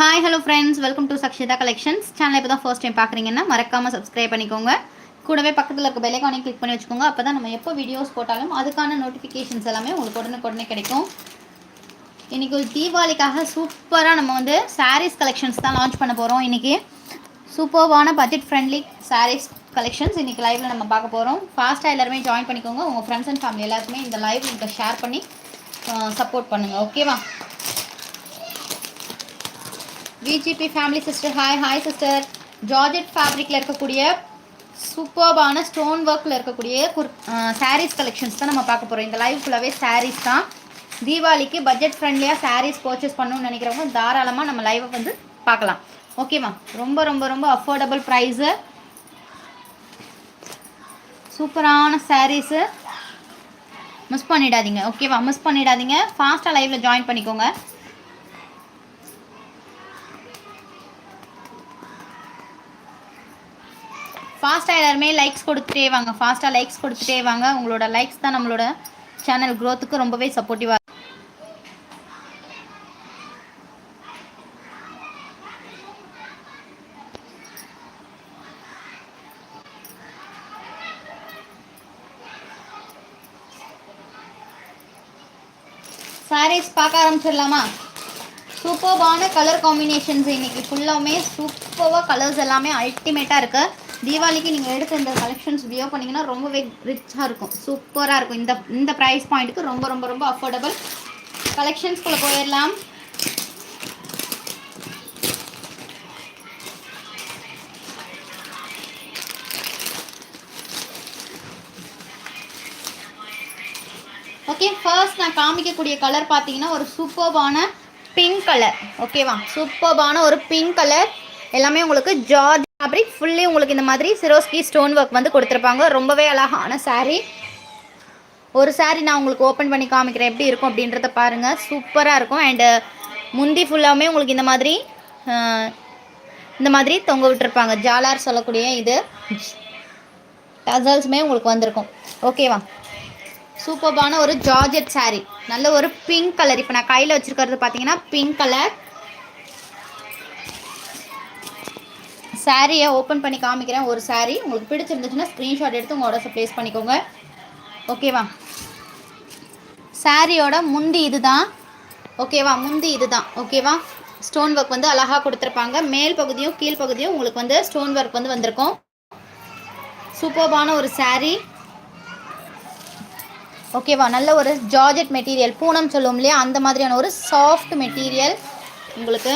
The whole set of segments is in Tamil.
Hi hello friends welcome to Sakshitha collections channel இப்போ தான் ஃபர்ஸ்ட் டைம் பார்க்குறீங்கன்னா மறக்காமல் சப்ஸ்கிரைப் பண்ணிக்கோங்க. கூடவே பக்கத்தில் இருக்க பெலைக்கானே கிளிக் பண்ணி வச்சுக்கோங்க. அப்போ தான் நம்ம எப்போ வீடியோஸ் போட்டாலும் அதுக்கான நோட்டிஃபிகேஷன்ஸ் எல்லாமே உங்களுக்கு உடனுக்குடனே கிடைக்கும். இன்றைக்கி ஒரு தீபாவளிக்காக சூப்பராக நம்ம வந்து சாரீஸ் கலெக்ஷன்ஸ் தான் லான்ச் பண்ண போகிறோம் இன்றைக்கி சூப்பர்வான பட்ஜெட் ஃப்ரெண்ட்லி சாரீஸ் கலெக்ஷன்ஸ் இன்றைக்கி லைவில் நம்ம பார்க்க போகிறோம் ஃபாஸ்ட்டாக எல்லாருமே ஜாயின் பண்ணிக்கோங்க. உங்கள் ஃப்ரெண்ட்ஸ் அண்ட் ஃபேமிலி எல்லாருக்குமே இந்த லைவ் உங்களுக்கு ஷேர் பண்ணி சப்போர்ட் பண்ணுங்கள் ஓகேவா VGP family sister hi hi sister georgette ஃபேப்ரிக்கில் இருக்கக்கூடிய சூப்பர்பான ஸ்டோன் ஒர்க்கில் இருக்கக்கூடிய குர் சாரீஸ் கலெக்ஷன்ஸ் தான் நம்ம பார்க்க போகிறோம் இந்த லைவ் ஃபுல்லாகவே சாரீஸ் தான். தீபாவளிக்கு பட்ஜெட் ஃப்ரெண்ட்லியாக சாரீஸ் பர்ச்சேஸ் பண்ணணும்னு நினைக்கிறவங்க தாராளமாக நம்ம லைவை வந்து பார்க்கலாம். ஓகேவா ரொம்ப ரொம்ப ரொம்ப அஃபோர்டபுள் ப்ரைஸு சூப்பரான சாரீஸு மிஸ் பண்ணிடாதீங்க. ஓகேவா மிஸ் பண்ணிடாதீங்க. ஃபாஸ்ட்டாக லைவில் ஜாயின் பண்ணிக்கோங்க. ஃபாஸ்ட்டாக எல்லாருமே லைக்ஸ் கொடுத்துட்டே வாங்க. ஃபாஸ்ட்டாக லைக்ஸ் கொடுத்துட்டே வாங்க. உங்களோட லைக்ஸ் தான் நம்மளோட சேனல் க்ரோத்துக்கு ரொம்பவே சப்போர்ட்டிவாக சாரீஸ் பார்க்க ஆரம்பிச்சிடலாமா? சூப்பர்பான கலர் காம்பினேஷன்ஸ் இன்னைக்கு ஃபுல்லாமே சூப்பராக கலர்ஸ் எல்லாமே அல்டிமேட்டாக இருக்குது தீபாவளிக்கு நீங்கள் எடுத்த இந்த கலெக்ஷன்ஸ் வியோ பண்ணிங்கன்னா ரொம்பவே ரிச்சாக இருக்கும். சூப்பராக இருக்கும். இந்த இந்த ப்ரைஸ் பாயிண்ட்டுக்கு ரொம்ப ரொம்ப ரொம்ப அஃபோர்டபுள் கலெக்ஷன்ஸ்குள்ளே போயிடலாம் ஓகே ஃபர்ஸ்ட் நான் காமிக்கக்கூடிய கலர் பார்த்தீங்கன்னா ஒரு சூப்பர்பான பிங்க் கலர் ஓகேவா சூப்பர்பான ஒரு பிங்க் கலர் எல்லாமே உங்களுக்கு ஜார்ஜ் ஃபேப்ரிக் ஃபுல்லி உங்களுக்கு இந்த மாதிரி சிரோஸ்கி ஸ்டோன் ஒர்க் வந்து கொடுத்துருப்பாங்க. ரொம்பவே அழகான சாரீ ஒரு சாரீ நான் உங்களுக்கு ஓப்பன் பண்ணி காமிக்கிறேன். எப்படி இருக்கும் அப்படின்றத பாருங்கள் சூப்பராக இருக்கும். அண்டு முந்தி ஃபுல்லாமே உங்களுக்கு இந்த மாதிரி இந்த மாதிரி தொங்க விட்டுருப்பாங்க. ஜாலார் சொல்லக்கூடிய இது. டசல்ஸுமே உங்களுக்கு வந்திருக்கும். ஓகேவா சூப்பர்பான ஒரு ஜார்ஜெட் சாரீ நல்ல ஒரு பிங்க் கலர் இப்போ நான் கையில் வச்சுருக்கிறது பார்த்தீங்கன்னா பிங்க் கலர் சாரியை ஓப்பன் பண்ணி காமிக்கிறேன். ஒரு saree உங்களுக்கு பிடிச்சிருந்துச்சுன்னா ஸ்க்ரீன்ஷாட் எடுத்து உங்கள் ஆர்டர்ஸை ப்ளேஸ் பண்ணிக்கோங்க. ஓகேவா சாரியோட முந்தி இதுதான். ஓகேவா முந்தி இதுதான். ஓகேவா ஸ்டோன் ஒர்க் வந்து அழகாக கொடுத்துருப்பாங்க. மேல் பகுதியும் கீழ் பகுதியும் உங்களுக்கு வந்து ஸ்டோன் ஒர்க் வந்து வந்திருக்கும். சூப்பர்பான ஒரு saree. ஓகேவா நல்ல ஒரு ஜார்ஜெட் மெட்டீரியல் பூனம் சொல்லுவோம் இல்லையா? அந்த மாதிரியான ஒரு சாஃப்ட் மெட்டீரியல் உங்களுக்கு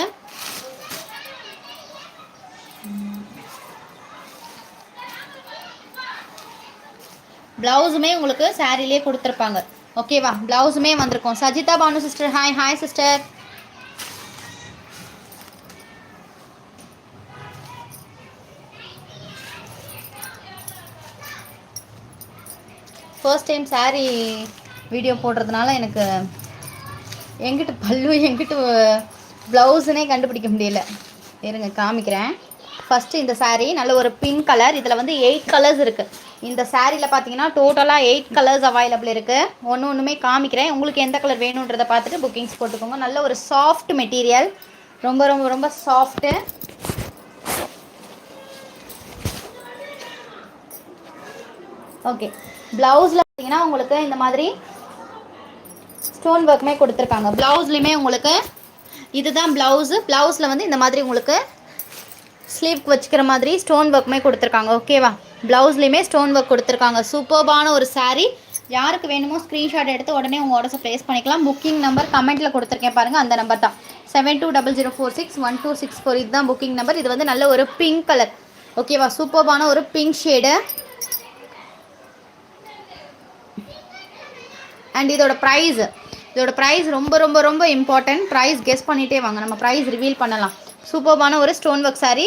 ப்ளவுஸுமே உங்களுக்கு சாரிலே கொடுத்துருப்பாங்க. ஓகேவா ப்ளவுஸுமே வந்திருக்கும். Sajitha Banu sister hi hi sister first time saree video போடுறதுனால எனக்கு எங்கிட்ட பல்லு எங்கிட்ட ப்ளவுஸுனே கண்டுபிடிக்க முடியல. இருங்க காமிக்கிறேன். ஃபஸ்ட்டு இந்த சாரீ நல்ல ஒரு பிங்க் கலர் இதில் வந்து எயிட் கலர்ஸ் இருக்குது இந்த சாரியில் பார்த்தீங்கன்னா டோட்டலாக எயிட் கலர்ஸ் அவைலபிள் இருக்குது ஒன்று ஒன்றுமே காமிக்கிறேன். உங்களுக்கு எந்த கலர் வேணுன்றதை பார்த்துட்டு புக்கிங்ஸ் போட்டுக்கோங்க. நல்ல ஒரு சாஃப்ட் மெட்டீரியல் ரொம்ப ரொம்ப ரொம்ப சாஃப்ட்டு ஓகே ப்ளவுஸில் பார்த்தீங்கன்னா உங்களுக்கு இந்த மாதிரி ஸ்டோன் ஒர்க்குமே கொடுத்துருக்காங்க. ப்ளவுஸ்லையுமே உங்களுக்கு இதுதான் ப்ளவுஸு ப்ளவுஸில் வந்து இந்த மாதிரி உங்களுக்கு ஸ்லீவ்க்கு வச்சுக்கிற மாதிரி ஸ்டோன் ஒர்க்குமே கொடுத்துருக்காங்க. ஓகேவா ப்ளவுஸ்லையுமே ஸ்டோன் ஒர்க் கொடுத்துருக்காங்க. சூப்பர்பான ஒரு சாரீ யாருக்கு வேணுமோ ஸ்க்ரீன்ஷாட் எடுத்து உடனே உங்கள் ஆர்டர்ஸை ப்ளேஸ் பண்ணிக்கலாம். புக்கிங் நம்பர் கமெண்ட்டில் கொடுத்துருக்கேன் பாருங்கள் அந்த நம்பர் தான். Seven two double zero four six one two six four இதுதான் புக்கிங் நம்பர் இது வந்து நல்ல ஒரு பிங்க் கலர் ஓகேவா சூப்பர்பான ஒரு பிங்க் ஷேடு அண்ட் இதோட ப்ரைஸ் இதோட ப்ரைஸ் ரொம்ப ரொம்ப ரொம்ப இம்பார்ட்டன்ட் ப்ரைஸ் கெஸ் பண்ணிகிட்டே வாங்க. நம்ம ப்ரைஸ் ரிவீல் பண்ணலாம். சூப்பர்பான ஒரு ஸ்டோன் ஒர்க் சாரீ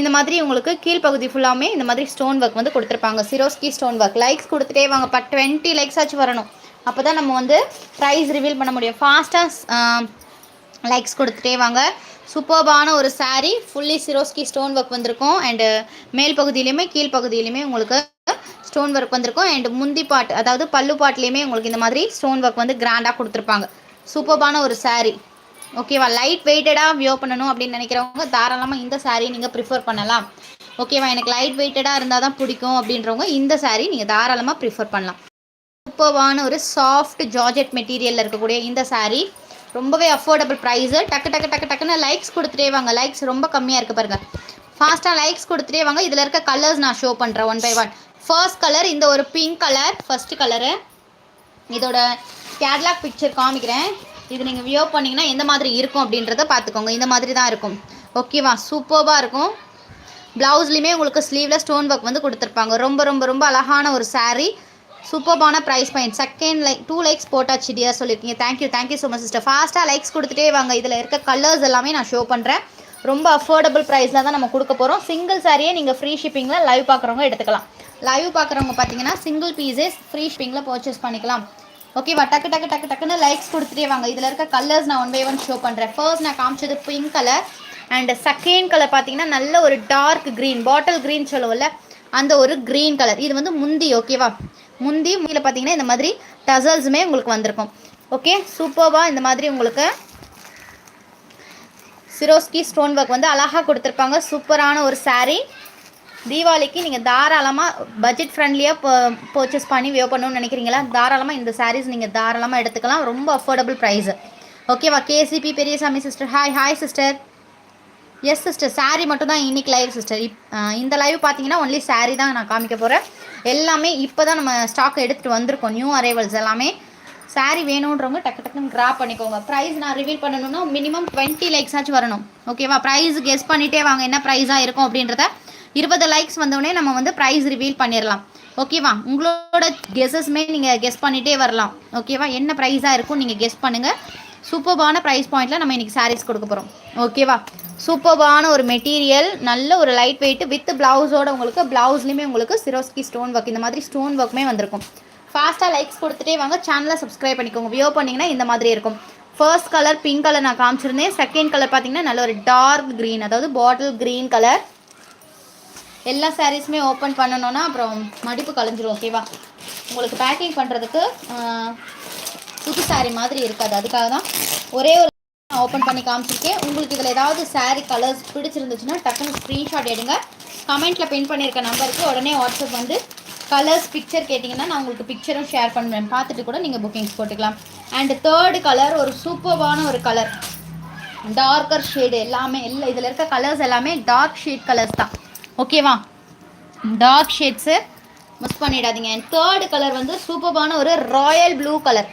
இந்த மாதிரி உங்களுக்கு கீழ்ப்பகுதி ஃபுல்லாமே இந்த மாதிரி ஸ்டோன் ஒர்க் வந்து கொடுத்துருப்பாங்க. சிரோஸ்கி ஸ்டோன் ஒர்க் லைக்ஸ் கொடுத்துட்டே வாங்க. பட் டுவெண்ட்டி லைக்ஸ் ஆச்சு வரணும். அப்போ தான் நம்ம வந்து ப்ரைஸ் ரிவீல் பண்ண முடியும். ஃபாஸ்ட்டாக லைக்ஸ் கொடுத்துட்டே வாங்க. சூப்பர்பான ஒரு saree fully Swarovski stone work வந்திருக்கும். அண்டு மேல் பகுதியிலையுமே கீழ்பகுதியிலையுமே உங்களுக்கு ஸ்டோன் ஒர்க் வந்திருக்கும். அண்ட் முந்தி பாட் அதாவது பல்லு பாட்லேயுமே உங்களுக்கு இந்த மாதிரி ஸ்டோன் ஒர்க் வந்து கிராண்டாக கொடுத்துருப்பாங்க. சூப்பர்பான ஒரு சாரீ ஓகேவா லைட் வெயிட்டடாக வியோ பண்ணணும் அப்படின்னு நினைக்கிறவங்க தாராளமாக இந்த சாரீ நீங்கள் ப்ரிஃபர் பண்ணலாம். ஓகேவா எனக்கு லைட் வெயிட்டடாக இருந்தால் தான் பிடிக்கும் அப்படின்றவங்க இந்த சாரீ நீங்கள் தாராளமாக ப்ரிஃபர் பண்ணலாம். சூப்பர்வான ஒரு சாஃப்ட் ஜார்ஜெட் மெட்டீரியலில் இருக்கக்கூடிய இந்த சாரீ ரொம்பவே அஃபோர்டபுள் ப்ரைஸு டக்கு டக்கு டக்கு டக்குன்னு லைக்ஸ் கொடுத்துட்டே வாங்க. லைக்ஸ் ரொம்ப கம்மியாக இருக்குது பாருங்கள் ஃபாஸ்ட்டாக லைக்ஸ் கொடுத்துட்டே வாங்க. இதில் இருக்க கலர்ஸ் நான் ஷோ பண்ணுறேன் one by one first colour இந்த ஒரு பிங்க் கலர் ஃபர்ஸ்ட் கலரு இதோட கேட்லாக் பிக்சர் காமிக்கிறேன். இது நீங்கள் வியோ பண்ணிங்கன்னா எந்த மாதிரி இருக்கும் அப்படின்றத பார்த்துக்கோங்க. இந்த மாதிரி தான் இருக்கும். ஓகேவா சூப்பர்வாக இருக்கும். ப்ளவுஸ்லையுமே உங்களுக்கு ஸ்லீவில் ஸ்டோன் ஒர்க் வந்து கொடுத்துருப்பாங்க. ரொம்ப ரொம்ப ரொம்ப அழகான ஒரு சாரீ சூப்பர்பான price point second like two likes போட்டாச்சு டியர் சொல்லியிருக்கீங்க thank you thank you so much sister ஃபாஸ்ட்டாக லைக்ஸ் கொடுத்துட்டே வாங்க. இதில் இருக்க கலர்ஸ் எல்லாமே நான் ஷோ பண்ணுறேன் ரொம்ப அஃபோர்டபுள் ப்ரைஸில் தான் நம்ம கொடுக்க போகிறோம் சிங்கிள் சாரியே நீங்கள் ஃப்ரீ ஷிப்பிங்கில் லைவ் பார்க்குறவங்க எடுத்துக்கலாம். லைவ் பார்க்குறவங்க பார்த்தீங்கன்னா சிங்கிள் பீஸஸ் ஃப்ரீ ஷிப்பிங்கில் பர்ச்சேஸ் பண்ணிக்கலாம். ஓகேவா? டக்கு டக்கு டக்கு டக்குன்னு லைக்ஸ் கொடுத்துட்டே வாங்க. இதில் இருக்க கலர்ஸ் நான் ஒன் பை ஒன் ஷோ பண்ணுறேன் ஃபர்ஸ்ட் நான் காமிச்சது pink colour and second colour பார்த்தீங்கன்னா நல்ல ஒரு டார்க் க்ரீன் பாட்டில் க்ரீன் சொல்லுவோம்ல அந்த ஒரு க்ரீன் கலர் இது வந்து முந்தி ஓகேவா? முந்தி முந்தியில் பார்த்தீங்கன்னா இந்த மாதிரி டசல்ஸுமே உங்களுக்கு வந்திருக்கும். ஓகே? சூப்பர்வாக இந்த மாதிரி உங்களுக்கு சிரோஸ்கி ஸ்டோன் ஒர்க் வந்து அழகாக கொடுத்துருப்பாங்க. சூப்பரான ஒரு சாரீ தீபாவளிக்கு நீங்கள் தாராளமாக பட்ஜெட் ஃப்ரெண்ட்லியாக பர்ச்சேஸ் பண்ணி வியோ பண்ணணும்னு நினைக்கிறீங்களா? தாராளமாக இந்த சாரீஸ் நீங்கள் தாராளமாக எடுத்துக்கலாம். ரொம்ப அஃபோர்டபுள் ப்ரைஸு ஓகேவா KCP Periyasamy sister hi hi sister yes sister saree மட்டும் தான் இன்றைக்கி லைவ் சிஸ்டர் இப் இந்த லைவ் பார்த்தீங்கன்னா ஒன்லி saree தான் நான் காமிக்க போகிறேன் எல்லாமே இப்போ தான் நம்ம ஸ்டாக் எடுத்துகிட்டு வந்திருக்கோம். நியூ அரைவல்ஸ் எல்லாமே. Saree வேணுன்றவங்க டக்கு டக்குன்னு கிராப் பண்ணிக்கோங்க. ப்ரைஸ் நான் ரிவீல் பண்ணணும்னா மினிமம் டுவெண்ட்டி லைக்ஸ் ஆச்சு வரணும். ஓகேவா ப்ரைஸ் கெஸ் பண்ணிட்டே வாங்க. என்ன ப்ரைஸாக இருக்கும் அப்படின்றத இருபது லைக்ஸ் வந்தோடனே நம்ம வந்து ப்ரைஸ் ரிவீல் பண்ணிடலாம் ஓகேவா உங்களோட கெஸஸ்மே நீங்கள் கெஸ் பண்ணிகிட்டே வரலாம். ஓகேவா என்ன ப்ரைஸாக இருக்கும் நீங்கள் கெஸ் பண்ணுங்கள் சூப்பர்பான ப்ரைஸ் பாயிண்ட்டில் நம்ம இன்றைக்கி சாரீஸ் கொடுக்க போகிறோம் ஓகேவா சூப்பர்பான ஒரு மெட்டீரியல் நல்ல ஒரு லைட் வெயிட் வித் பிளவுஸோட உங்களுக்கு ப்ளவுஸ்லேயுமே உங்களுக்கு சிரோஸ்கி ஸ்டோன் ஒர்க் இந்த மாதிரி ஸ்டோன் ஒர்க்குமே வந்திருக்கும். ஃபாஸ்ட்டாக லைக்ஸ் கொடுத்துட்டே வாங்க. சேனலை சப்ஸ்கிரைப் பண்ணிக்கோங்க. வியோ பண்ணிங்கன்னா இந்த மாதிரி இருக்கும். ஃபர்ஸ்ட் கலர் பிங்க் கலர் நான் காமிச்சிருந்தேன். செகண்ட் கலர் பார்த்தீங்கன்னா நல்ல ஒரு டார்க் க்ரீன் அதாவது பாட்டில் க்ரீன் கலர் எல்லா சாரீஸுமே ஓப்பன் பண்ணணும்னா அப்புறம் மடிப்பு கலைஞ்சிரும் ஓகேவா? உங்களுக்கு பேக்கிங் பண்ணுறதுக்கு புது saree மாதிரி இருக்காது. அதுக்காக தான் ஒரே ஒரு ஓப்பன் பண்ணி காமிச்சிருக்கேன். உங்களுக்கு இதில் ஏதாவது saree கலர்ஸ் பிடிச்சிருந்துச்சுன்னா டக்குன்னு ஸ்க்ரீன்ஷாட் எடுங்க. கமெண்ட்டில் பின் பண்ணியிருக்க நம்பருக்கு உடனே வாட்ஸ்அப் வந்து கலர்ஸ் பிக்சர் கேட்டிங்கன்னா நான் உங்களுக்கு பிக்சரும் ஷேர் பண்ணுவேன். பார்த்துட்டு கூட நீங்கள் புக்கிங்ஸ் போட்டுக்கலாம். அண்ட் தேர்டு கலர் ஒரு சூப்பர்வான ஒரு கலர் டார்க்கர் ஷேடு எல்லாமே இல்லை இதில் இருக்க கலர்ஸ் எல்லாமே டார்க் ஷேட் கலர்ஸ் தான். ஓகேவா டார்க் ஷேட்ஸு மிஸ் பண்ணிடாதீங்க. அண்ட் தேர்டு கலர் வந்து சூப்பர்பான ஒரு ராயல் ப்ளூ கலர்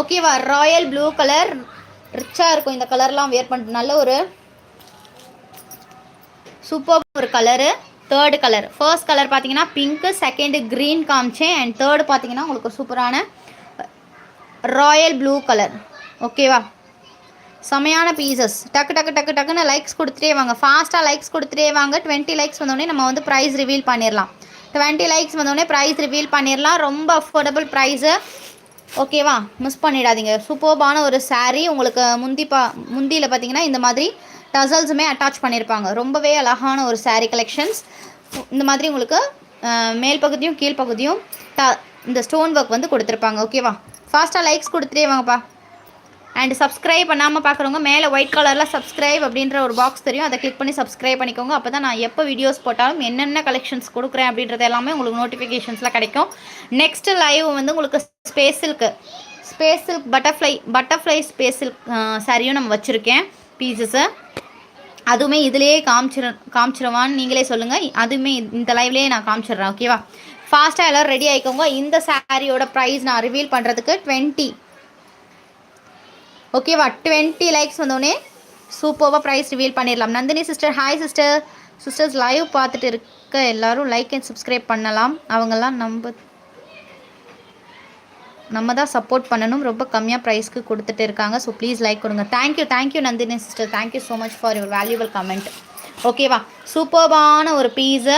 ஓகேவா ராயல் ப்ளூ கலர் ரிச்சாக இருக்கும் இந்த கலர்லாம் வேர் பண்ணிட்டு நல்ல ஒரு சூப்பர் ஒரு colour third colour first colour பார்த்தீங்கன்னா பிங்க்கு செகண்டு க்ரீன் காமிச்சேன். அண்ட் தேர்டு பார்த்தீங்கன்னா உங்களுக்கு சூப்பரான ராயல் ப்ளூ கலர் ஓகேவா செமையான பீசஸ் டக்கு டக்கு டக்கு டக்குன்னு லைக்ஸ் கொடுத்துட்டே வாங்க. ஃபாஸ்ட்டாக லைக்ஸ் கொடுத்துட்டே வாங்க. டுவெண்ட்டி லைக்ஸ் வந்தோடனே நம்ம வந்து ப்ரைஸ் ரிவீல் பண்ணிடலாம் டுவெண்ட்டி லைக்ஸ் வந்தோடனே ப்ரைஸ் ரிவீல் பண்ணிடலாம் ரொம்ப அஃபோர்டபுள் ப்ரைஸு ஓகேவா மிஸ் பண்ணிடாதீங்க. சூப்பர்பான ஒரு சாரீ உங்களுக்கு முந்தி பா முந்தியில் பார்த்தீங்கன்னா இந்த மாதிரி டசல்ஸுமே அட்டாச் பண்ணியிருப்பாங்க ரொம்பவே அழகான ஒரு சாரீ கலெக்ஷன்ஸ் இந்த மாதிரி உங்களுக்கு மேல் பகுதியும் கீழ் பகுதியும் ட இந்த ஸ்டோன் ஒர்க் வந்து கொடுத்துருப்பாங்க. ஓகேவா ஃபாஸ்ட்டாக லைக்ஸ் கொடுத்துட்டே வாங்கப்பா. அண்ட் சப்ஸ்கிரைப் பண்ணாமல் பார்க்குறவங்க மேலே ஒயிட் கலரில் சப்ஸ்கிரைப் அப்படின்ற ஒரு பாக்ஸ் தெரியும். அதை கிளிக் பண்ணி சப்ஸ்கிரைப் பண்ணிக்கோங்க. அப்போ தான் நான் எப்போ வீடியோஸ் போட்டாலும் என்னென்ன கலெக்ஷன்ஸ் கொடுக்குறேன் அப்படின்றது எல்லாமே உங்களுக்கு நோட்டிஃபிகேஷன்ஸில் கிடைக்கும். நெக்ஸ்ட் லைவ் வந்து உங்களுக்கு space silk space silk butterfly butterfly space silk சாரியும் நம்ம வச்சுருக்கேன். பீசஸு அதுவுமே இதுலேயே காமிச்சிரு காமிச்சிருவான்னு நீங்களே சொல்லுங்கள் அதுவுமே இந்த லைவ்லேயே நான் காமிச்சிடுறேன் ஓகேவா ஃபாஸ்ட்டாக எல்லோரும் ரெடி ஆகிக்கோங்க இந்த சாரியோட ப்ரைஸ் நான் ரிவீல் பண்ணுறதுக்கு டுவெண்ட்டி ஓகேவா டுவெண்ட்டி லைக்ஸ் வந்தோடனே சூப்பராக ப்ரைஸ் ரிவீல் பண்ணிடலாம் Nandini sister hi sister sisters live பார்த்துட்டு இருக்க எல்லாரும் லைக் அண்ட் சப்ஸ்கிரைப் பண்ணலாம். அவங்கெல்லாம் நம்ம நம்ம தான் சப்போர்ட் பண்ணணும். ரொம்ப கம்மியாக ப்ரைஸ்க்கு கொடுத்துட்டு இருக்காங்க. ஸோ ப்ளீஸ் லைக் கொடுங்க. Thank you thank you Nandini sister thank you so much for your valuable comment ஓகேவா சூப்பர்பான ஒரு பீஸு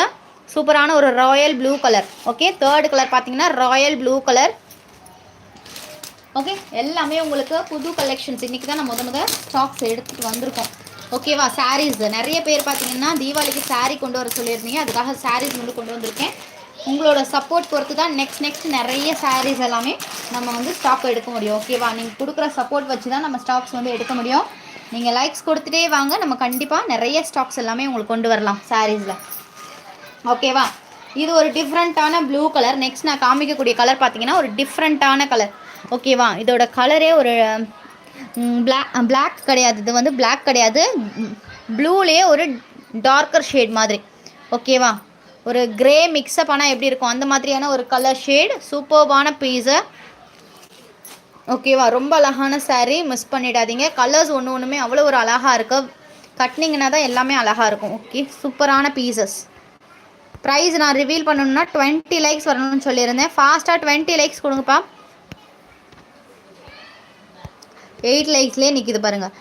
சூப்பரான ஒரு royal blue colour okay third colour பார்த்தீங்கன்னா ராயல் ப்ளூ கலர் ஓகே எல்லாமே உங்களுக்கு புது கலெக்ஷன்ஸ் இன்றைக்கி தான் நான் முத முத ஸ்டாக்ஸ் எடுத்துகிட்டு வந்திருக்கோம். ஓகேவா சாரீஸ் நிறைய பேர் பார்த்தீங்கன்னா தீபாவளிக்கு சாரீ கொண்டு வர சொல்லியிருந்தீங்க. அதுக்காக சாரீஸ் வந்து கொண்டு வந்திருக்கேன். உங்களோட சப்போர்ட் பொறுத்து தான் நெக்ஸ்ட் நெக்ஸ்ட் நிறைய சாரீஸ் எல்லாமே நம்ம வந்து ஸ்டாக் எடுக்க முடியும். ஓகேவா நீங்கள் கொடுக்குற சப்போர்ட் வச்சு தான் நம்ம ஸ்டாக்ஸ் வந்து எடுக்க முடியும். நீங்கள் லைக்ஸ் கொடுத்துட்டே வாங்க. நம்ம கண்டிப்பாக நிறைய ஸ்டாக்ஸ் எல்லாமே உங்களுக்கு கொண்டு வரலாம் சாரீஸில் ஓகேவா இது ஒரு டிஃப்ரெண்ட்டான ப்ளூ கலர் நெக்ஸ்ட் நான் காமிக்கக்கூடிய கலர் பார்த்தீங்கன்னா ஒரு டிஃப்ரெண்ட்டான கலர் ஓகேவா இதோட கலரே ஒரு பிளாக் பிளாக் கிடையாது. இது வந்து பிளாக் கிடையாது. ப்ளூலேயே ஒரு டார்க்கர் ஷேட் மாதிரி. ஓகேவா ஒரு கிரே மிக்ஸப் ஆனால் எப்படி இருக்கும்? அந்த மாதிரியான ஒரு கலர் ஷேட் சூப்பர்வான பீஸு ஓகேவா ரொம்ப அழகான சாரீ மிஸ் பண்ணிடாதீங்க. கலர்ஸ் ஒன்று ஒன்றுமே அவ்வளோ ஒரு அழகாக இருக்கு. கட்டினீங்கன்னா தான் எல்லாமே அழகாக இருக்கும். ஓகே சூப்பரான பீசஸ் ப்ரைஸ் நான் ரிவீல் பண்ணணும்னா டுவெண்ட்டி லைக்ஸ் வரணும்னு சொல்லியிருந்தேன். ஃபாஸ்ட்டாக டுவெண்ட்டி லைக்ஸ் கொடுங்கப்பா. எயிட் லைக்ஸ்லேயே நிற்கிது பாருங்கள்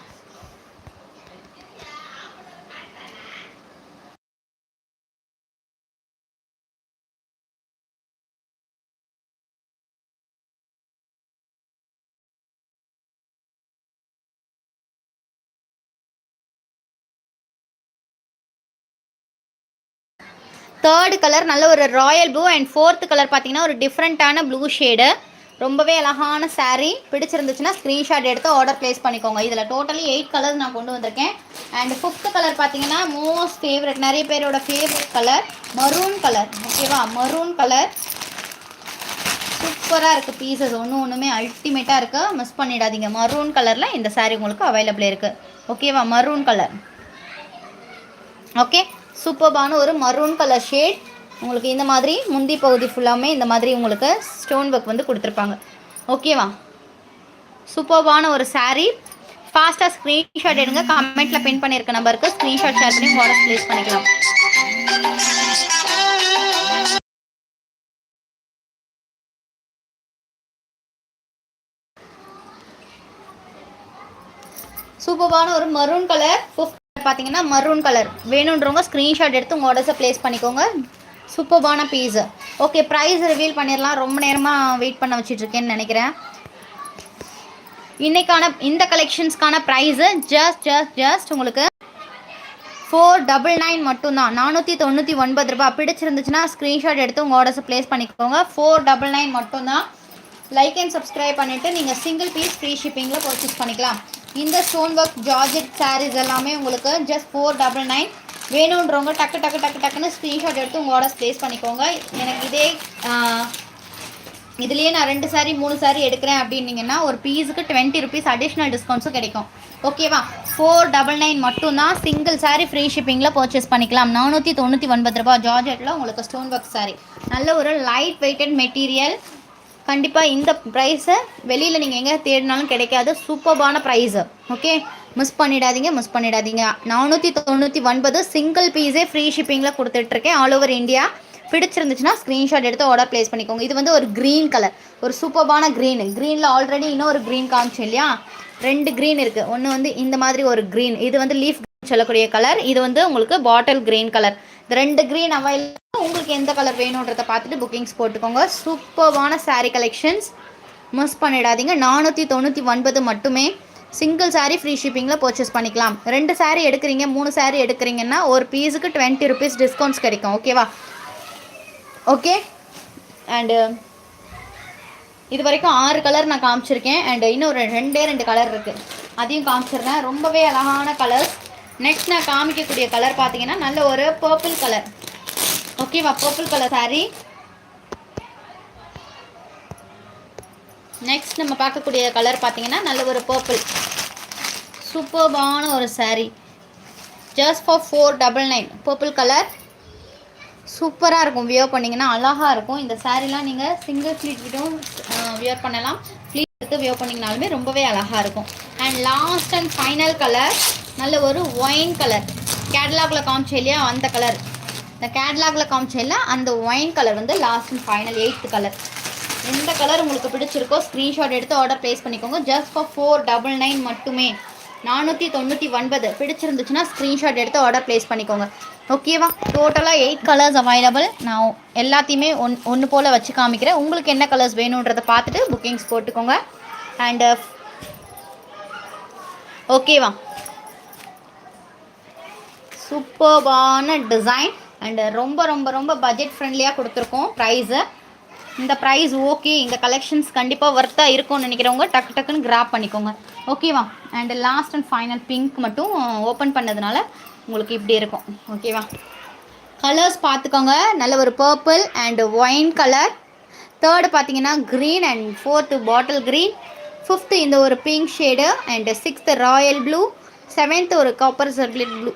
தேர்டு கலர் நல்ல ஒரு royal blue and fourth colour பார்த்தீங்கன்னா ஒரு டிஃப்ரெண்ட்டான ப்ளூ ஷேடு ரொம்பவே அழகான சாரீ பிடிச்சிருந்துச்சுன்னா ஸ்க்ரீன்ஷாட் எடுத்து ஆர்டர் ப்ளேஸ் பண்ணிக்கோங்க. இதில் டோட்டலி எயிட் கலர்ஸ் நான் கொண்டு வந்திருக்கேன். அண்ட் ஃபிஃப்த் கலர் பார்த்தீங்கன்னா மோஸ்ட் ஃபேவரட் நிறைய பேரோட ஃபேவரட் கலர் மரூன் கலர் ஓகேவா மரூன் கலர் சூப்பராக இருக்குது பீசஸ் ஒன்று ஒன்றுமே அல்டிமேட்டாக இருக்குது மிஸ் பண்ணிடாதீங்க. மரூன் கலரில் இந்த சாரீ உங்களுக்கு அவைலபிள் இருக்குது ஓகேவா மரூன் கலர் ஓகே சூப்பர்பான ஒரு மரூன் கலர் ஷேட் உங்களுக்கு இந்த மாதிரி முந்தி பகுதி ஃபுல்லாமே இந்த மாதிரி உங்களுக்கு ஸ்டோன் ஒர்க் வந்து கொடுத்துருப்பாங்க. ஓகேவா சூப்பர்வான ஒரு சாரீ ஃபாஸ்ட்டாக ஸ்க்ரீன்ஷாட் எடுங்க. கமெண்ட்டில் பின் பண்ணியிருக்க நம்பருக்கு ஸ்க்ரீன்ஷாட் ஷேர் பண்ணி ஆர்டர் ப்ளேஸ் பண்ணிக்கலாம். சூப்பர்வான ஒரு மரூன் கலர் பார்த்தீங்கன்னா மரூன் கலர் வேணுன்றவங்க ஸ்க்ரீன்ஷாட் எடுத்து உங்கள் ஆர்டர்ஸை ப்ளேஸ் பண்ணிக்கோங்க. சூப்பர்பான பீஸு ஓகே ப்ரைஸ் ரிவீல் பண்ணிடலாம் ரொம்ப நேரமாக வெயிட் பண்ண வச்சிட்ருக்கேன்னு நினைக்கிறேன். இன்றைக்கான இந்த கலெக்ஷன்ஸ்க்கான ப்ரைஸு ஜஸ்ட் ஜஸ்ட் ஜஸ்ட் உங்களுக்கு ஃபோர் டபுள் நைன் மட்டும்தான். நானூற்றி தொண்ணூற்றி ஒன்பது ரூபாய். பிடிச்சிருந்துச்சுன்னா ஸ்க்ரீன்ஷாட் எடுத்து உங்கள் ஆர்டர்ஸை ப்ளேஸ் பண்ணிக்கோங்க. ஃபோர் டபுள் நைன் மட்டும்தான். லைக் அண்ட் சப்ஸ்கிரைப் பண்ணிவிட்டு நீங்கள் சிங்கிள் பீஸ் ஃப்ரீ ஷிப்பிங்கில் பர்ச்சேஸ் பண்ணிக்கலாம். இந்த ஸ்டோன் ஒர்க் ஜார்ஜெட் சாரீஸ் எல்லாமே உங்களுக்கு ஜஸ்ட் ஃபோர் டபுள் நைன் வேணுன்றவங்க டக்கு டக்கு டக்கு டக்குன்னு ஸ்க்ரீன்ஷாட் எடுத்து உங்கள் ஆர்டர்ஸ் ப்ளேஸ் பண்ணிக்கோங்க. எனக்கு இதே இதுலேயே நான் ரெண்டு சாரி மூணு சாரி எடுக்கிறேன் அப்படின்னீங்கன்னா ஒரு பீஸுக்கு டுவெண்ட்டி ருபீஸ் அடிஷ்னல் டிஸ்கவுண்ட்ஸும் கிடைக்கும். ஓகேவா ஃபோர் டபுள் நைன் மட்டும்தான் சிங்கிள் சாரீ ஃப்ரீ ஷிப்பிங்கில் பர்ச்சேஸ் பண்ணிக்கலாம். நானூற்றி தொண்ணூற்றி ஒன்பது ரூபாய் ஜார்ஜெட்டில் உங்களுக்கு ஸ்டோன் ஒர்க் சாரீ நல்ல ஒரு லைட் வெயிட்டட் மெட்டீரியல் கண்டிப்பாக இந்த ப்ரைஸை வெளியில் நீங்கள் எங்கே தேடினாலும் கிடைக்காது. சூப்பர்பான ப்ரைஸு ஓகே மிஸ் பண்ணிடாதீங்க மிஸ் பண்ணிடாதீங்க. நானூற்றி தொண்ணூற்றி ஒன்பது சிங்கிள் பீஸே ஃப்ரீ ஷிப்பிங்கில் கொடுத்துட்ருக்கேன். ஆல் ஓவர் இந்தியா பிடிச்சிருந்துச்சுன்னா ஸ்க்ரீன்ஷாட் எடுத்து ஆர்டர் ப்ளேஸ் பண்ணிக்கோங்க. இது வந்து ஒரு க்ரீன் கலர் ஒரு சூப்பர்பான க்ரீன் க்ரீனில் ஆல்ரெடி இன்னொரு க்ரீன் காமிச்சோம் இல்லையா? ரெண்டு க்ரீன் இருக்குது ஒன்று வந்து இந்த மாதிரி ஒரு க்ரீன் இது வந்து லீஃப் சொல்லக்கூடிய கலர் இது வந்து உங்களுக்கு பாட்டில் க்ரீன் கலர் இந்த ரெண்டு க்ரீன் அவைலபிள் உங்களுக்கு எந்த கலர் வேணுன்றதை பார்த்துட்டு புக்கிங்ஸ் போட்டுக்கோங்க. சூப்பர்வான சாரீ கலெக்ஷன்ஸ் மிஸ் பண்ணிடாதீங்க. நானூற்றி தொண்ணூற்றி ஒன்பது மட்டுமே சிங்கிள் சாரீ ஃப்ரீ ஷிப்பிங்கில் பர்ச்சேஸ் பண்ணிக்கலாம். ரெண்டு சாரீ எடுக்கிறீங்க மூணு சாரீ எடுக்கிறீங்கன்னா ஒரு பீஸுக்கு டுவெண்ட்டி ருபீஸ் டிஸ்கவுண்ட்ஸ் கிடைக்கும். ஓகேவா ஓகே அண்டு இது வரைக்கும் ஆறு கலர் நான் காமிச்சிருக்கேன். அண்ட் இன்னும் ஒரு ரெண்டே ரெண்டு கலர் இருக்குது அதையும் காமிச்சிடுறேன். ரொம்பவே அழகான கலர்ஸ் நெக்ஸ்ட் நான் காமிக்கக்கூடிய கலர் பார்த்தீங்கன்னா நல்ல ஒரு பர்பிள் கலர் ஓகேவா பர்பிள் கலர் சாரீ நெக்ஸ்ட் நம்ம பார்க்கக்கூடிய கலர் பார்த்தீங்கன்னா நல்ல ஒரு பர்பிள் சூப்பர்பான ஒரு saree. Just for four double nine purple colour சூப்பராக இருக்கும். வியர் பண்ணிங்கன்னா அழகாக இருக்கும். இந்த சாரீலாம் நீங்கள் சிங்கிள் ஃப்ளீட்டும் வியர் பண்ணலாம். ஃப்ளீட் எடுத்து வியர் பண்ணிங்கனாலுமே ரொம்பவே அழகாக இருக்கும். And last and final colour நல்ல ஒரு ஒயின் கலர் கேட்லாகில் காமிச்சே இல்லையா? அந்த கலர் இந்த கேட்லாகில் காமிச்சே அந்த ஒயின் கலர் வந்து last and final eighth colour எந்த கலர் உங்களுக்கு பிடிச்சிருக்கோ ஸ்க்ரீன்ஷாட் எடுத்து ஆர்டர் ப்ளேஸ் பண்ணிக்கோங்க. Just for four double nine மட்டுமே. நானூற்றி தொண்ணூற்றி ஒன்பது. பிடிச்சிருந்துச்சுன்னா ஸ்க்ரீன்ஷாட் எடுத்து ஆர்டர் ப்ளேஸ் பண்ணிக்கோங்க. ஓகேவா டோட்டலாக எயிட் கலர்ஸ் அவைலபிள் நான் எல்லாத்தையுமே ஒன் ஒன்று போல் வச்சு காமிக்கிறேன். உங்களுக்கு என்ன கலர்ஸ் வேணுன்றதை பார்த்துட்டு புக்கிங்ஸ் போட்டுக்கோங்க. அண்டு ஓகேவா சூப்பர்பான டிசைன் அண்டு ரொம்ப ரொம்ப ரொம்ப பட்ஜெட் ஃப்ரெண்ட்லியாக கொடுத்துருக்கோம் ப்ரைஸு இந்த ப்ரைஸ் ஓகே இந்த கலெக்ஷன்ஸ் கண்டிப்பாக ஒர்த்தாக இருக்கும்னு நினைக்கிறவங்க டக்கு டக்குன்னு கிராப் பண்ணிக்கோங்க. ஓகேவா and last and final pink மட்டும் ஓப்பன் பண்ணதுனால உங்களுக்கு இப்படி இருக்கும். ஓகேவா கலர்ஸ் பார்த்துக்கோங்க. நல்ல ஒரு purple and wine colour third பார்த்தீங்கன்னா green and fourth bottle green fifth இந்த ஒரு pink shade and sixth royal blue seventh ஒரு copper sulphate blue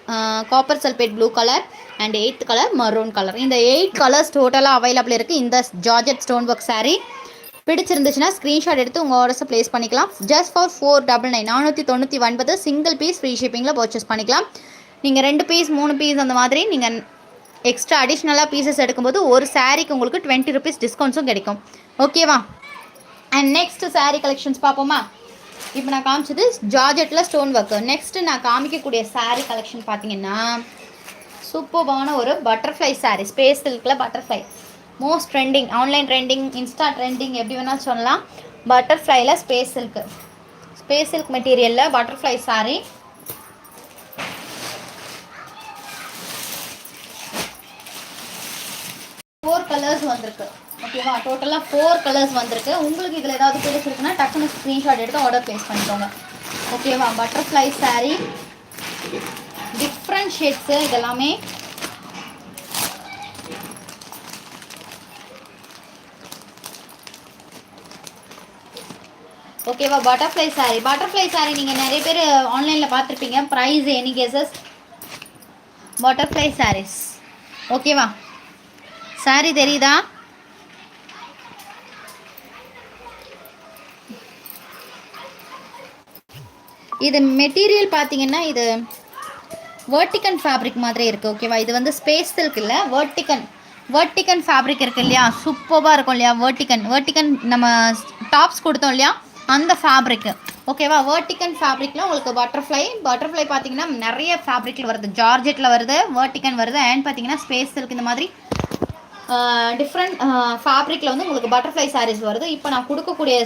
copper sulphate blue colour and eighth colour maroon colour இந்த எயிட் கலர்ஸ் டோட்டலாக அவைலபிள் இருக்குது இந்த ஜார்ஜெட் ஸ்டோன் ஒர்க் சாரீ பிடிச்சிருந்துச்சுன்னா ஸ்க்ரீன்ஷாட் எடுத்து உங்கள் ஆர்டர்ஸை ப்ளேஸ் பண்ணிக்கலாம். Just for four double nine நானூற்றி தொண்ணூற்றி ஒன்பது சிங்கிள் பீஸ் ஃப்ரீ ஷிப்பிங்கில் பர்ச்சேஸ் பண்ணிக்கலாம். நீங்கள் ரெண்டு பீஸ் மூணு பீஸ் அந்த மாதிரி நீங்கள் எக்ஸ்ட்ரா அடிஷ்னலாக பீசஸ் எடுக்கும்போது ஒரு சாரீக்கு உங்களுக்கு டுவெண்ட்டி ருபீஸ் டிஸ்கவுண்ட்ஸும் கிடைக்கும். ஓகேவா அண்ட் நெக்ஸ்ட் சாரீ கலெக்ஷன்ஸ் பார்ப்போமா? இப்போ நான் காமிச்சது ஜார்ஜெட்டில் ஸ்டோன் ஒர்க்கு நெக்ஸ்ட்டு நான் காமிக்கக்கூடிய சாரீ கலெக்ஷன் பார்த்தீங்கன்னா சூப்பர்பான ஒரு butterfly sari space சில்கில் butterfly most trending online trending insta trending எப்படி வேணாலும் சொல்லலாம். பட்டர்ஃப்ளைல ஸ்பேஸ் சில்க்கு ஸ்பேஸ் சில்க் மெட்டீரியலில் பட்டர்ஃப்ளை சாரீ ஃபோர் கலர்ஸ் வந்திருக்கு. ஓகேவா? டோட்டலாக ஃபோர் கலர்ஸ் வந்திருக்கு. உங்களுக்கு இதில் ஏதாவது பிடிச்சிருக்குன்னா டக்குன்னு ஸ்க்ரீன்ஷாட் எடுத்து ஆர்டர் ப்ளேஸ் பண்ணிக்கோங்க. ஓகேவா? பட்டர்ஃப்ளை சாரீ டிஃப்ரெண்ட் ஷேட்ஸு இதெல்லாமே ஓகேவா? பட்டர்ஃப்ளை சாரீ பட்டர்ஃப்ளை சாரீ நீங்கள் நிறைய பேர் ஆன்லைனில் பார்த்துருப்பீங்க. Price any cases butterfly sarees ஓகேவா? Saree தெரியுதா? இது மெட்டீரியல் பார்த்தீங்கன்னா இது வேர்ட்டிக்கன் ஃபேப்ரிக் மாதிரி இருக்குது ஓகேவா இது வந்து ஸ்பேஸ் சில்க் இல்லை வேர்ட்டிக்கன் வேர்ட்டிக்கன் ஃபேப்ரிக் இருக்குது இல்லையா? சூப்பராக இருக்கும் இல்லையா? வேர்ட்டிக்கன் வேர்ட்டிக்கன் நம்ம டாப்ஸ் கொடுத்தோம் இல்லையா? அந்த ஃபேப்ரிக்கு ஓகேவா வேர்ட்டிக்கன் ஃபேப்ரிக்கில் உங்களுக்கு பட்டர்ஃப்ளை பட்டர்ஃப்ளை பார்த்தீங்கன்னா நிறைய ஃபேப்ரிக்கில் வருது. ஜார்ஜெட்டில் வருது வேர்ட்டிக்கன் வருது அண்ட் பார்த்தீங்கன்னா ஸ்பேஸ் சில்க் இந்த மாதிரி டிஃப்ரெண்ட் ஃபேப்ரிக்கில் வந்து உங்களுக்கு பட்டர்ஃப்ளை சாரீஸ் வருது. இப்போ நான் கொடுக்கக்கூடிய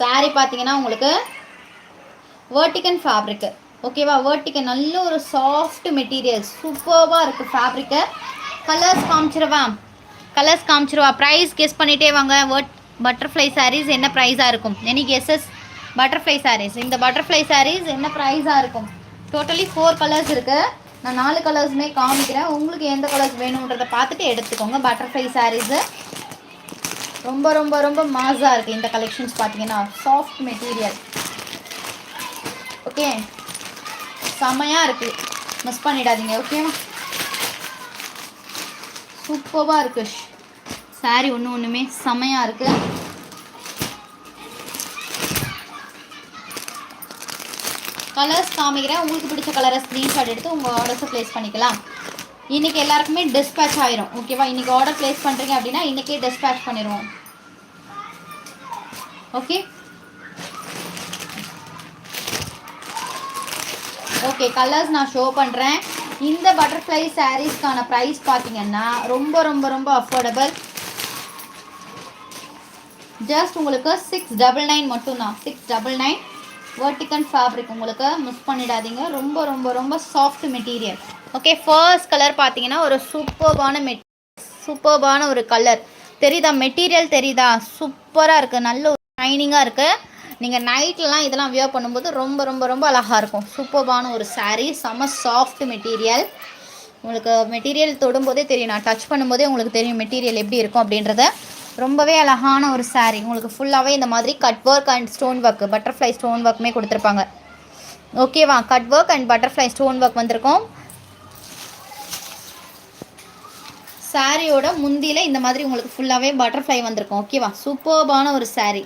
சாரீ பார்த்தீங்கன்னா உங்களுக்கு வேர்டிகன் ஃபேப்ரிக்கு ஓகேவா வேர்டிகன் நல்ல ஒரு சாஃப்ட் மெட்டீரியல் சூப்பர்வாக இருக்குது ஃபேப்ரிக்கு கலர்ஸ் காமிச்சிருவா? கலர்ஸ் காமிச்சிருவா? ப்ரைஸ் கெஸ் பண்ணிகிட்டே வாங்க. வேர்ட் பட்டர்ஃப்ளை சாரீஸ் என்ன ப்ரைஸாக இருக்கும்? எனி கெஸ்ஸஸ் பட்டர்ஃப்ளை சாரீஸ் இந்த பட்டர்ஃப்ளை சாரீஸ் என்ன ப்ரைஸாக இருக்கும்? டோட்டலி ஃபோர் கலர்ஸ் இருக்குது நான் நாலு கலர்ஸுமே காமிக்கிறேன். உங்களுக்கு எந்த கலர்ஸ் வேணுன்றதை பார்த்துட்டு எடுத்துக்கோங்க பட்டர்ஃப்ளை சாரீஸு ரொம்ப ரொம்ப ரொம்ப மாஸாக இருக்குது இந்த கலெக்ஷன்ஸ் பார்த்தீங்கன்னா. சாஃப்ட் மெட்டீரியல் ஓகே செமையாக இருக்குது மிஸ் பண்ணிடாதீங்க ஓகேவா சூப்பராக இருக்குது சாரி ஒன்று ஒன்றுமே செமையாக இருக்குது கலர்ஸ் காமிக்கிறேன். உங்களுக்கு பிடிச்ச கலரை ஸ்க்ரீன்ஷாட் எடுத்து உங்கள் ஆர்டர்ஸை ப்ளேஸ் பண்ணிக்கலாம். இன்றைக்கி எல்லாருக்குமே டிஸ்பேச் ஆயிரும் ஓகேவா இன்றைக்கி ஆர்டர் ப்ளேஸ் பண்ணுறீங்க அப்படின்னா இன்றைக்கே டிஸ்பேச் பண்ணிடுவோம் ஓகே ஓகே கலர்ஸ் நான் ஷோ பண்ணுறேன் இந்த பட்டர்ஃப்ளை சாரீஸ்க்கான ப்ரைஸ் பார்த்தீங்கன்னா ரொம்ப ரொம்ப ரொம்ப அஃபோர்டபுள் ஜஸ்ட் உங்களுக்கு சிக்ஸ் டபுள் நைன் மட்டும்தான். சிக்ஸ் டபுள் நைன் வேர்ட்டிகன் ஃபேப்ரிக் உங்களுக்கு மிஸ் பண்ணிடாதீங்க. ரொம்ப ரொம்ப ரொம்ப soft material okay first colour பார்த்தீங்கன்னா ஒரு சூப்பர்பான மெட் சூப்பர்பான ஒரு கலர் தெரியுதா? மெட்டீரியல் தெரியுதா? சூப்பராக இருக்குது நல்ல ஒரு ஷைனிங்காக இருக்குது நீங்கள் நைட்லலாம் இதெல்லாம் வியர் பண்ணும்போது ரொம்ப ரொம்ப ரொம்ப அழகாக இருக்கும். சூப்பர்பான ஒரு சாரீ செம சாஃப்ட் மெட்டீரியல் உங்களுக்கு மெட்டீரியல் தொடும்போதே தெரியும். நான் டச் பண்ணும்போதே உங்களுக்கு தெரியும் மெட்டீரியல் எப்படி இருக்கும் அப்படின்றத. ரொம்பவே அழகான ஒரு சாரீ உங்களுக்கு ஃபுல்லாகவே இந்த மாதிரி cut work and stone work butterfly stone ஒர்க்குமே கொடுத்துருப்பாங்க. ஓகேவா cut work and butterfly stone work வந்திருக்கும். சாரியோட முந்தியில் இந்த மாதிரி உங்களுக்கு ஃபுல்லாகவே பட்டர்ஃப்ளை வந்திருக்கும். ஓகேவா சூப்பர்பான ஒரு சாரீ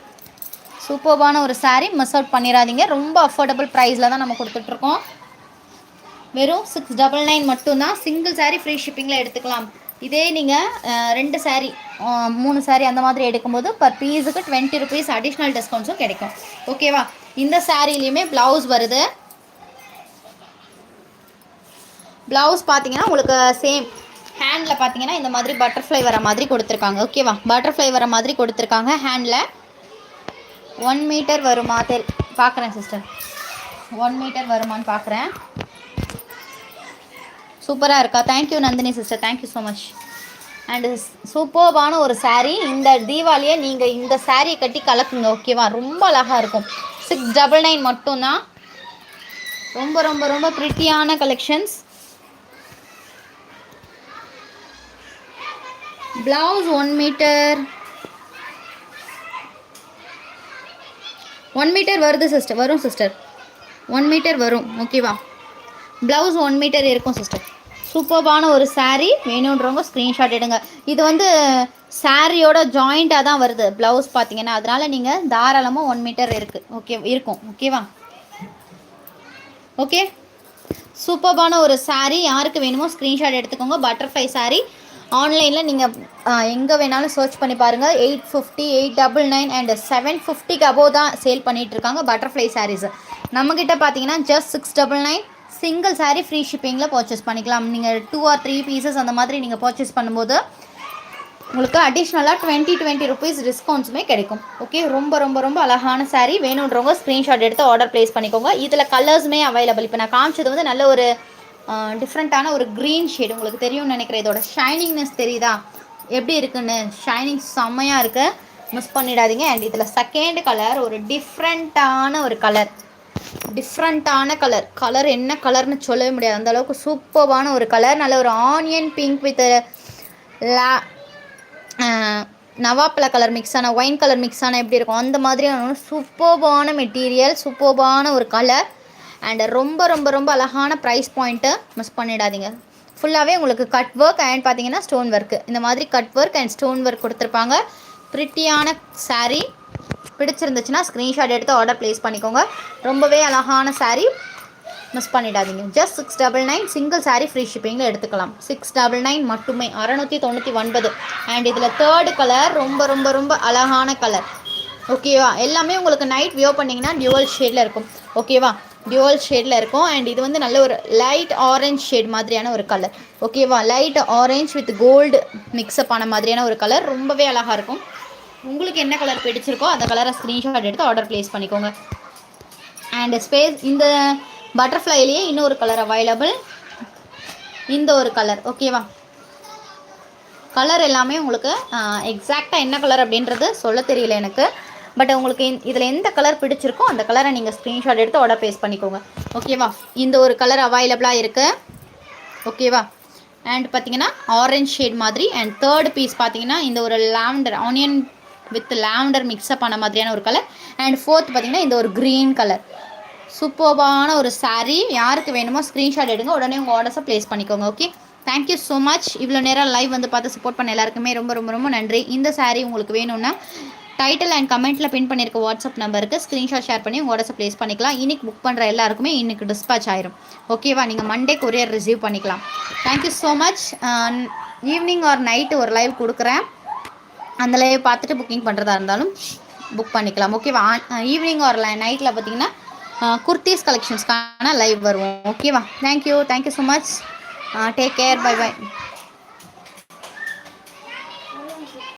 சூப்பர்பான ஒரு சாரீ மிஸ் அவுட் பண்ணிடாதீங்க ரொம்ப அஃபோர்டபுள் ப்ரைஸில் தான் நம்ம கொடுத்துட்ருக்கோம். வெறும் சிக்ஸ் டபுள் நைன் மட்டும்தான். சிங்கிள் சாரீ ஃப்ரீ ஷிப்பிங்கில் எடுத்துக்கலாம். இதே நீங்கள் ரெண்டு சாரீ மூணு சாரீ அந்த மாதிரி எடுக்கும்போது பர் பீஸுக்கு டுவெண்ட்டி ருபீஸ் அடிஷ்னல் டிஸ்கவுண்ட்ஸும் கிடைக்கும். ஓகேவா இந்த சாரீலையுமே ப்ளவுஸ் வருது. ப்ளவுஸ் பார்த்தீங்கன்னா உங்களுக்கு சேம் ஹேண்டில் பார்த்தீங்கன்னா இந்த மாதிரி பட்டர்ஃப்ளை வர மாதிரி கொடுத்துருக்காங்க. ஓகேவா பட்டர்ஃப்ளை வர மாதிரி கொடுத்துருக்காங்க ஹேண்டில் ஒன் மீட்டர் வருமா? தெ பார்க்குறேன் சிஸ்டர் ஒன் மீட்டர் வருமான்னு பார்க்குறேன் சூப்பராக இருக்கா? Thank you Nandini sister thank you so much and சூப்பர்பான ஒரு சாரீ இந்த தீபாவளியை நீங்கள் இந்த சாரியை கட்டி கலக்குங்க ஓகேவா ரொம்ப அழகாக இருக்கும். சிக்ஸ் டபுள் நைன் மட்டும்தான். ரொம்ப ரொம்ப ரொம்ப ப்ரிட்டியான collections blouse one metre one metre வருது சிஸ்டர் வரும் சிஸ்டர் ஒன் மீட்டர் வரும் ஓகேவா ப்ளவுஸ் ஒன் மீட்டர் இருக்கும் சிஸ்டர் சூப்பர்பான ஒரு சாரீ வேணுன்றவங்க ஸ்க்ரீன்ஷாட் எடுங்க. இது வந்து சாரியோட ஜாயிண்ட்டாக தான் வருது ப்ளவுஸ் பார்த்தீங்கன்னா அதனால் நீங்கள் தாராளமாக ஒன் மீட்டர் இருக்குது ஓகே இருக்கும் ஓகேவா ஓகே சூப்பர்பான ஒரு சாரீ யாருக்கு வேணுமோ ஸ்க்ரீன்ஷாட் எடுத்துக்கோங்க. பட்டர்ஃப்ளை சாரீ ஆன்லைனில் நீங்கள் எங்கே வேணாலும் சர்ச் பண்ணி பாருங்கள் eight fifty eight double nine and seven ஃபிஃப்டிக்கு அபோவ் தான் சேல் பண்ணிகிட்ருக்காங்க பட்டர்ஃப்ளை சாரீஸ் நம்மக்கிட்ட பார்த்தீங்கன்னா just six double nine single saree free ஷிப்பிங்கில் purchase பண்ணிக்கலாம். நீங்கள் டூ ஆர் த்ரீ பீசஸ் அந்த மாதிரி நீங்கள் பர்ச்சேஸ் பண்ணும்போது உங்களுக்கு அடிஷ்னலாக டுவெண்ட்டி டுவெண்ட்டி ருபீஸ் டிஸ்கவுண்ட்ஸுமே கிடைக்கும். ஓகே ரொம்ப ரொம்ப ரொம்ப அழகான சாரீ வேணுன்றவங்க ஸ்க்ரீன்ஷாட் எடுத்து ஆர்டர் ப்ளேஸ் பண்ணிக்கோங்க. இதில் கலர்ஸுமே அவைலபிள் இப்போ நான் காமிச்சது வந்து நல்ல ஒரு டிஃப்ரெண்ட்டான ஒரு க்ரீன் ஷேட் உங்களுக்கு தெரியும்னு நினைக்கிறேன். இதோட ஷைனிங்னஸ் தெரியுதா? எப்படி இருக்குன்னு? ஷைனிங் செம்மையாக இருக்கு. மிஸ் பண்ணிடாதீங்க. அண்ட் இதில் செகண்ட் கலர் ஒரு டிஃப்ரெண்ட்டான ஒரு கலர் டிஃப்ரெண்ட்டான கலர் கலர் என்ன கலர்னு சொல்லவே முடியாது. அந்த அளவுக்கு சூப்பர்வான ஒரு கலர் நல்ல ஒரு ஆனியன் பிங்க் வித் லா நவாப்பழ கலர் மிக்ஸ் ஆன ஒயின் கலர் மிக்ஸ் ஆன எப்படி இருக்கும்? அந்த மாதிரியான சூப்பர்பான மெட்டீரியல் சூப்பர்பான ஒரு கலர் அண்ட் ரொம்ப ரொம்ப ரொம்ப அழகான ப்ரைஸ் பாயிண்ட்டை மிஸ் பண்ணிடாதீங்க. ஃபுல்லாகவே உங்களுக்கு கட் ஒர்க் அண்ட் பார்த்தீங்கன்னா ஸ்டோன் ஒர்க்கு இந்த மாதிரி cut work and stone work கொடுத்துருப்பாங்க. ப்ரிட்டியான சாரீ பிடிச்சிருந்துச்சுன்னா ஸ்க்ரீன்ஷாட் எடுத்து ஆர்டர் ப்ளேஸ் பண்ணிக்கோங்க. ரொம்பவே அழகான சாரீ மிஸ் பண்ணிடாதீங்க. Just six double nine single saree free ஷிப்பிங்கில் எடுத்துக்கலாம். சிக்ஸ் டபுள் நைன் மட்டுமே. அறநூற்றி தொண்ணூற்றி ஒன்பது. அண்ட் இதில் தேர்டு கலர் ரொம்ப ரொம்ப ரொம்ப அழகான கலர் ஓகேவா எல்லாமே உங்களுக்கு நைட் வியோ பண்ணிங்கன்னா டியூவல் ஷேடில் இருக்கும். ஓகேவா டியூவல் ஷேடில் இருக்கும். அண்ட் இது வந்து நல்ல ஒரு லைட் ஆரஞ்ச் ஷேட் மாதிரியான ஒரு கலர் ஓகேவா light orange with gold mix up ஆன மாதிரியான ஒரு கலர் ரொம்பவே அழகாக இருக்கும். உங்களுக்கு என்ன கலர் பிடிச்சிருக்கோ அந்த கலரை ஸ்க்ரீன்ஷாட் எடுத்து ஆர்டர் ப்ளேஸ் பண்ணிக்கோங்க. அண்ட் ஸ்பேஸ் இந்த பட்டர்ஃப்ளைலேயே இன்னொரு கலர் அவைலபிள் இந்த ஒரு கலர் ஓகேவா கலர் எல்லாமே உங்களுக்கு எக்ஸாக்டாக என்ன கலர் அப்படின்றது சொல்ல தெரியல எனக்கு. பட் உங்களுக்கு இதில் எந்த கலர் பிடிச்சிருக்கோ அந்த கலரை நீங்கள் ஸ்க்ரீன்ஷாட் எடுத்து ஆர்டர் ப்ளேஸ் பண்ணிக்கோங்க. ஓகேவா இந்த ஒரு கலர் அவைலபிளாக இருக்குது ஓகேவா அண்ட் பார்த்தீங்கன்னா ஆரஞ்ச் ஷேட் மாதிரி அண்ட் தேர்ட் பீஸ் பார்த்தீங்கன்னா இந்த ஒரு lavender onion with lavender mix up ஆன மாதிரியான ஒரு கலர் அண்ட் ஃபோர்த் பார்த்தீங்கன்னா இந்த ஒரு க்ரீன் கலர் சூப்பர்பான ஒரு சாரீ யாருக்கு வேணுமோ ஸ்க்ரீன்ஷாட் எடுங்க. உடனே உங்கள் ஆர்டர்ஸை ப்ளேஸ் பண்ணிக்கோங்க. Okay thank you so much இவ்வளோ நேரம் லைவ் வந்து பார்த்து சப்போர்ட் பண்ண எல்லாருக்குமே ரொம்ப ரொம்ப ரொம்ப நன்றி. இந்த சாரீ உங்களுக்கு வேணும்னா டைட்டில் அண்ட் கமெண்ட்டில் பின் பண்ணியிருக்க வாட்ஸ்அப் நம்பருக்கு ஸ்க்ரீன்ஷாட் ஷேர் பண்ணி உங்கள் வாட்ஸ்அப் ப்ளேஸ் பண்ணிக்கலாம். இன்னைக்கு புக் பண்ணுற எல்லாருக்குமே இன்னைக்கு டிஸ்பேச் ஆயிரும். ஓகேவா நீங்கள் மண்டே கொரியர் ரிசீவ் பண்ணிக்கலாம். Thank you so much evening or night ஒரு லைவ் கொடுக்குறேன். அந்த லைவ் பார்த்துட்டு புக்கிங் பண்ணுறதா இருந்தாலும் புக் பண்ணிக்கலாம். ஓகேவா ஈவினிங் ஆர் நைட்டில் பார்த்தீங்கன்னா குர்த்திஸ் கலெக்ஷன்ஸ்க்கான லைவ் வருவோம். ஓகேவா thank you thank you so much take care bye bye